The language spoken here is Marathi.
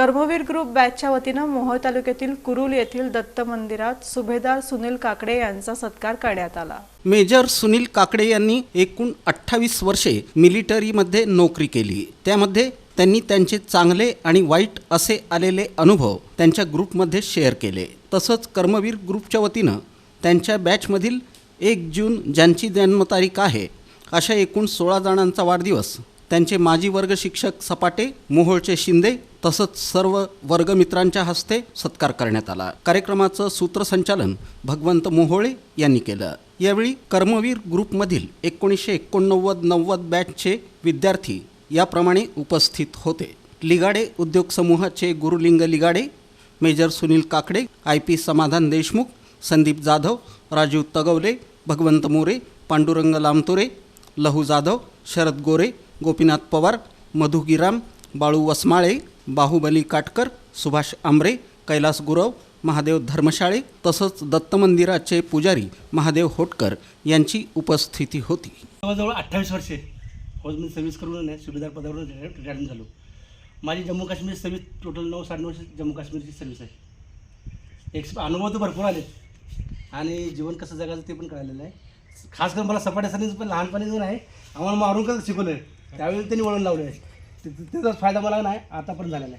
कर्मवीर ग्रुप बॅचच्या वतीनं मोहोळ तालुक्यातील कुरुल येथील दत्त मंदिरात सुभेदार सुनील काकडे यांचा सत्कार करण्यात आला. मेजर सुनील काकडे यांनी एकूण अठ्ठावीस वर्षे मिलिटरीमध्ये नोकरी केली. त्यामध्ये त्यांनी त्यांचे चांगले आणि वाईट असे आलेले अनुभव त्यांच्या ग्रुपमध्ये शेअर केले. तसंच कर्मवीर ग्रुपच्या वतीनं त्यांच्या बॅचमधील एक जून ज्यांची जन्मतारीख आहे अशा एकूण सोळा जणांचा वाढदिवस त्यांचे माजी वर्ग शिक्षक सपाटे मोहोळचे शिंदे तसंच सर्व वर्गमित्रांच्या हस्ते सत्कार करण्यात आला. कार्यक्रमाचं सूत्रसंचालन भगवंत मोहोळे यांनी केलं. यावेळी कर्मवीर ग्रुपमधील एकोणीसशे एकोणनव्वद नव्वद बॅचचे विद्यार्थी याप्रमाणे उपस्थित होते. लिगाडे उद्योग समूहाचे Gurling Ligade major Sunil Kakade I P Samadhan Deshmukh Sandeep Jadhav Rajiv तगवले भगवंत मोरे पांडुरंग लामतोरे लहू जाधव शरद गोरे गोपीनाथ पवार मधु गिराम बाळू वसमाळे बाहुबली काटकर सुभाष आंबरे कैलास गुरव महादेव धर्मशाळे तसंच दत्त मंदिराचे पुजारी महादेव होटकर यांची उपस्थिती होती. जवळजवळ अठ्ठावीस वर्षे फौजमध्ये सर्व्हिस करून सुभेदार पदावरून रिटायरमेंट झालो. माझी जम्मू काश्मीर सर्व्हिस टोटल नऊ साडेनऊ वर्ष जम्मू काश्मीरची सर्व्हिस आहे. एक्स अनुभव तर भरपूर आले आणि जीवन कसं जगायचं ते पण कळालेलं आहे. खास करून मला सपाट्यासाठी पण लहानपणी जर आहे आम्हाला मारून कसं शिकवलं आहे त्यावेळी त्यांनी वळून लावले. आहे त्याचाच फायदा मला नाही आता पण झालेला आहे.